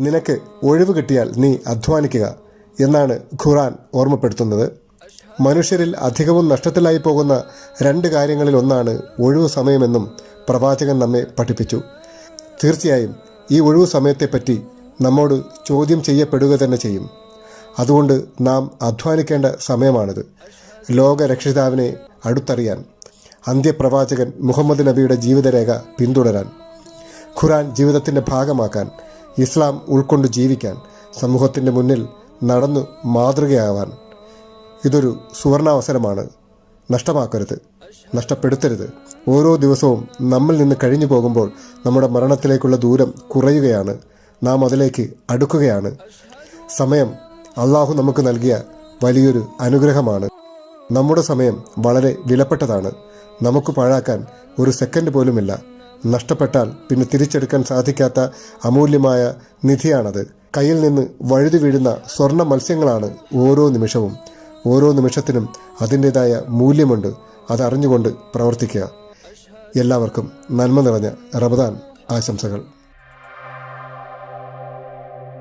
നിനക്ക് ഒഴിവ് കിട്ടിയാൽ നീ അധ്വാനിക്കുക എന്നാണ് ഖുറാൻ ഓർമ്മപ്പെടുത്തുന്നത്. മനുഷ്യരിൽ അധികവും നഷ്ടത്തിലായി പോകുന്ന രണ്ട് കാര്യങ്ങളിൽ ഒന്നാണ് ഒഴിവു സമയമെന്നും പ്രവാചകൻ നമ്മെ പഠിപ്പിച്ചു. തീർച്ചയായും ഈ ഒഴിവു സമയത്തെപ്പറ്റി നമ്മോട് ചോദ്യം ചെയ്യപ്പെടുക തന്നെ ചെയ്യും. അതുകൊണ്ട് നാം അധ്വാനിക്കേണ്ട സമയമാണിത്. ലോകരക്ഷിതാവിനെ അടുത്തറിയാൻ അന്ത്യപ്രവാചകൻ മുഹമ്മദ് നബിയുടെ ജീവിതരേഖ പിന്തുടരാൻ ഖുറാൻ ജീവിതത്തിന്റെ ഭാഗമാക്കാൻ ഇസ്ലാം ഉൾക്കൊണ്ട് ജീവിക്കാൻ സമൂഹത്തിന്റെ മുന്നിൽ നടന്നു മാതൃകയാവാൻ ഇതൊരു സുവർണാവസരമാണ്. നഷ്ടമാക്കരുത് നഷ്ടപ്പെടുത്തരുത്. ഓരോ ദിവസവും നമ്മിൽ നിന്ന് കഴിഞ്ഞു പോകുമ്പോൾ നമ്മുടെ മരണത്തിലേക്കുള്ള ദൂരം കുറയുകയാണ്. നാം അതിലേക്ക് അടുക്കുകയാണ്. സമയം അള്ളാഹു നമുക്ക് നൽകിയ വലിയൊരു അനുഗ്രഹമാണ്. നമ്മുടെ സമയം വളരെ വിലപ്പെട്ടതാണ്. നമുക്ക് പാഴാക്കാൻ ഒരു സെക്കൻഡ് പോലുമില്ല. നഷ്ടപ്പെട്ടാൽ പിന്നെ തിരിച്ചെടുക്കാൻ സാധിക്കാത്ത അമൂല്യമായ നിധിയാണത്. കയ്യിൽ നിന്ന് വഴുതി വീഴുന്ന സ്വർണ മത്സ്യങ്ങളാണ് ഓരോ നിമിഷവും ഓരോ നിമിഷത്തിനും അതിന്റെതായ മൂല്യമുണ്ട്. അതറിഞ്ഞുകൊണ്ട് പ്രവർത്തിക്കുക. എല്ലാവർക്കും നന്മ നിറഞ്ഞ റമദാൻ ആശംസകൾ.